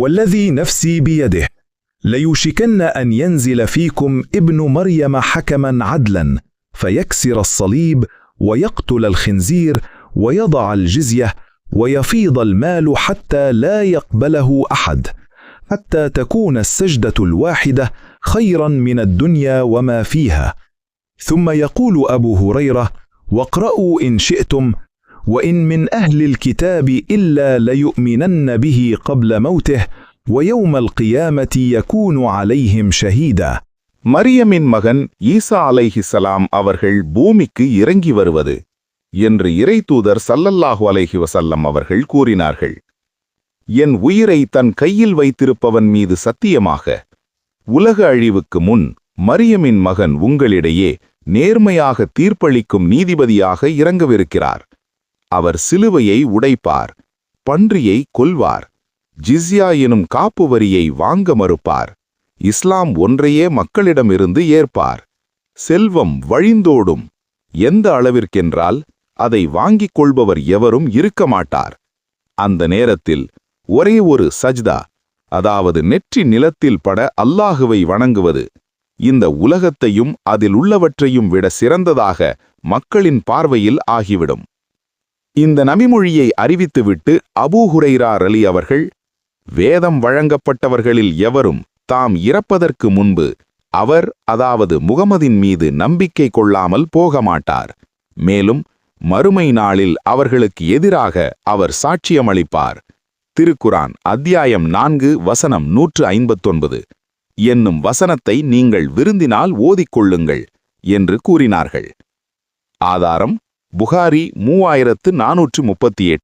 والذي نفسي بيده. ليوشكن أن ينزل فيكم ابن مريم حكما عدلا فيكسر الصليب ويقتل الخنزير ويضع الجزية ويفيض المال حتى لا يقبله أحد حتى تكون السجدة الواحدة خيرا من الدنيا وما فيها. ثم يقول أبو هريرة واقرأوا إن شئتم وإن من أهل الكتاب إلا ليؤمنن به قبل موته ويوم القيامة يكون عليهم شهيدا மரியமின் மகன் ஈசா அலைஹிசலாம் அவர்கள் பூமிக்கு இறங்கி வருவது என்று இறைதூதர் சல்லல்லாஹு அலைஹி வசல்லம் அவர்கள் கூறினார்கள் என் உயிரை தன் கையில் வைத்திருப்பவன் மீது சத்தியமாக உலக அழிவுக்கு முன் மரியமின் மகன் உங்களிடையே நேர்மையாக தீர்ப்பளிக்கும் நீதிபதியாக இறங்கவிருக்கிறார் அவர் சிலுவையை உடைப்பார் பன்றியை கொல்வார் ஜிஸ்யா எனும் காப்பு வரியை வாங்க மறுப்பார் இஸ்லாம் ஒன்றையே மக்களிடமிருந்து ஏற்பார் செல்வம் வழிந்தோடும் எந்த அளவிற்கென்றால் அதை வாங்கிக் கொள்பவர் எவரும் இருக்க மாட்டார். அந்த நேரத்தில் ஒரே ஒரு சஜ்தா அதாவது நெற்றி நிலத்தில் பட அல்லாஹுவை வணங்குவது இந்த உலகத்தையும் அதில் உள்ளவற்றையும் விட சிறந்ததாக மக்களின் பார்வையில் ஆகிவிடும். இந்த நபிமொழியை அறிவித்துவிட்டு அபூ ஹுரைரா அலி அவர்கள் வேதம் வழங்கப்பட்டவர்களில் எவரும் தாம் இறப்பதற்கு முன்பு அவர் அதாவது முகமதின் மீது நம்பிக்கை கொள்ளாமல் போக மாட்டார் மேலும் மறுமை நாளில் அவர்களுக்கு எதிராக அவர் சாட்சியமளிப்பார். திருக்குரான் அத்தியாயம் நான்கு வசனம் நூற்று ஐம்பத்தொன்பது. என்னும் வசனத்தை நீங்கள் விருந்தினால் ஓதிக்கொள்ளுங்கள் என்று கூறினார்கள். ஆதாரம் புகாரி மூவாயிரத்து நானூற்று முப்பத்தி எட்டு.